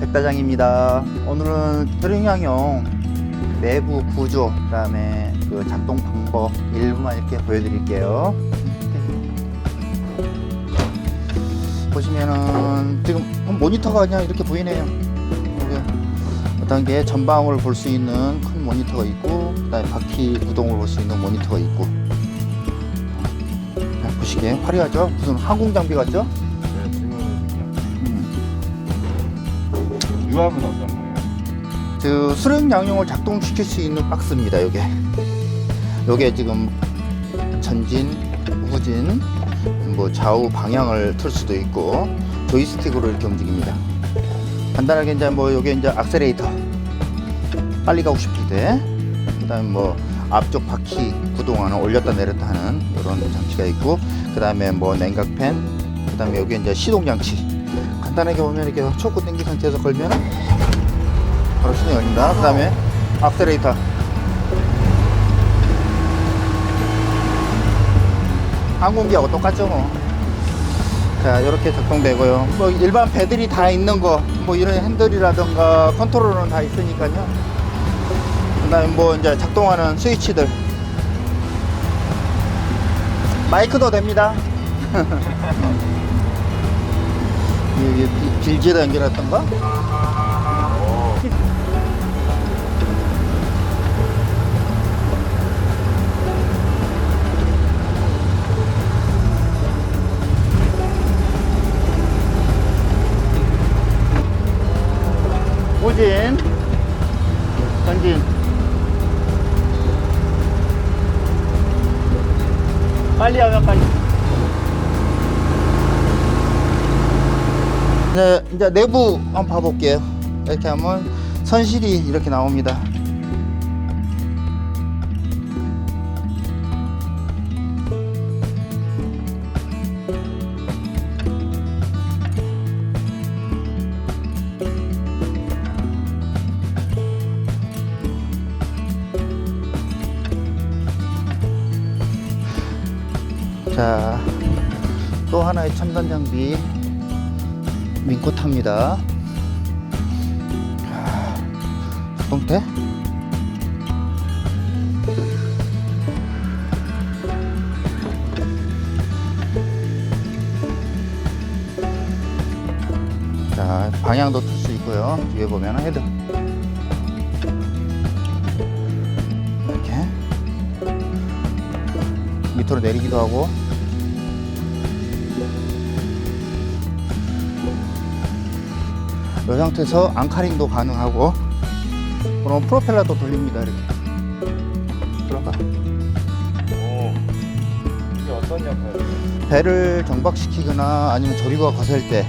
백다장입니다. 오늘은 트링향용 내부 구조, 그 다음에 그 작동 방법 일부만 이렇게 보여드릴게요. 보시면은 지금 모니터가 그냥 이렇게 보이네요. 어떤 게 전방을 볼 수 있는 큰 모니터가 있고, 그 다음에 바퀴 구동을 볼 수 있는 모니터가 있고. 자, 보시기에 화려하죠? 무슨 항공 장비 같죠? 음. 유압은 어떤가요? 그 수령 양용을 작동시킬 수 있는 박스입니다. 요게 요게 지금 전진, 후진, 뭐 좌우 방향을 틀 수도 있고 조이스틱으로 이렇게 움직입니다. 간단하게 이제 뭐 요게 이제 악셀레이터 빨리 가고 싶을 때 그다음에 뭐 앞쪽 바퀴 구동하는 올렸다 내렸다 하는 이런 장치가 있고 그다음에 뭐 냉각팬 그다음에 여기 이제 시동 장치 간단하게 보면 이렇게 초크 당기 상태에서 걸면은 바로 시동이 열립니다. 그 다음에 악셀레이터. 항공기하고 똑같죠 뭐. 자 이렇게 작동되고요. 뭐 일반 배들이 다 있는 거, 뭐 이런 핸들이라든가 컨트롤은 다 있으니까요. 그 다음에 뭐 이제 작동하는 스위치들. 마이크도 됩니다. 빌- 빌지에다 연결했던가? 후진. 전진 빨리 하면 빨리 네, 이제 내부 한번 봐볼게요. 이렇게 하면 선실이 이렇게 나옵니다. 자, 또 하나의 첨단 장비 민코타입니다. 동태? 자, 방향도 틀 수 있고요. 뒤에 보면 헤드. 이렇게 밑으로 내리기도 하고 이 상태에서 앙카링도 가능하고 그럼 프로펠러도 돌립니다 이렇게 들어가 오. 이게 어떤 역할이에요? 배를 정박시키거나 아니면 조류가 거셀 때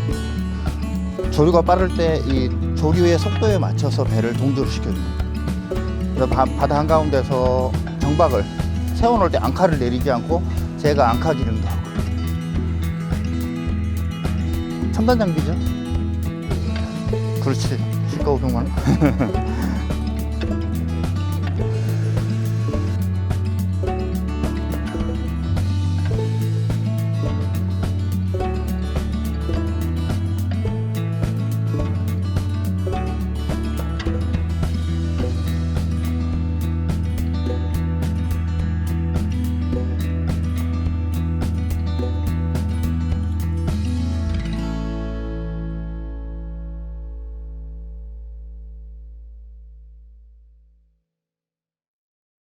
조류가 빠를 때 이 조류의 속도에 맞춰서 배를 동조를 시켜줍니다 그래서 바, 바다 한가운데서 정박을 세워놓을 때 앙카를 내리지 않고 제가 앙카 기능도 하고 첨단 장비죠 그렇지. 15, 500만. 원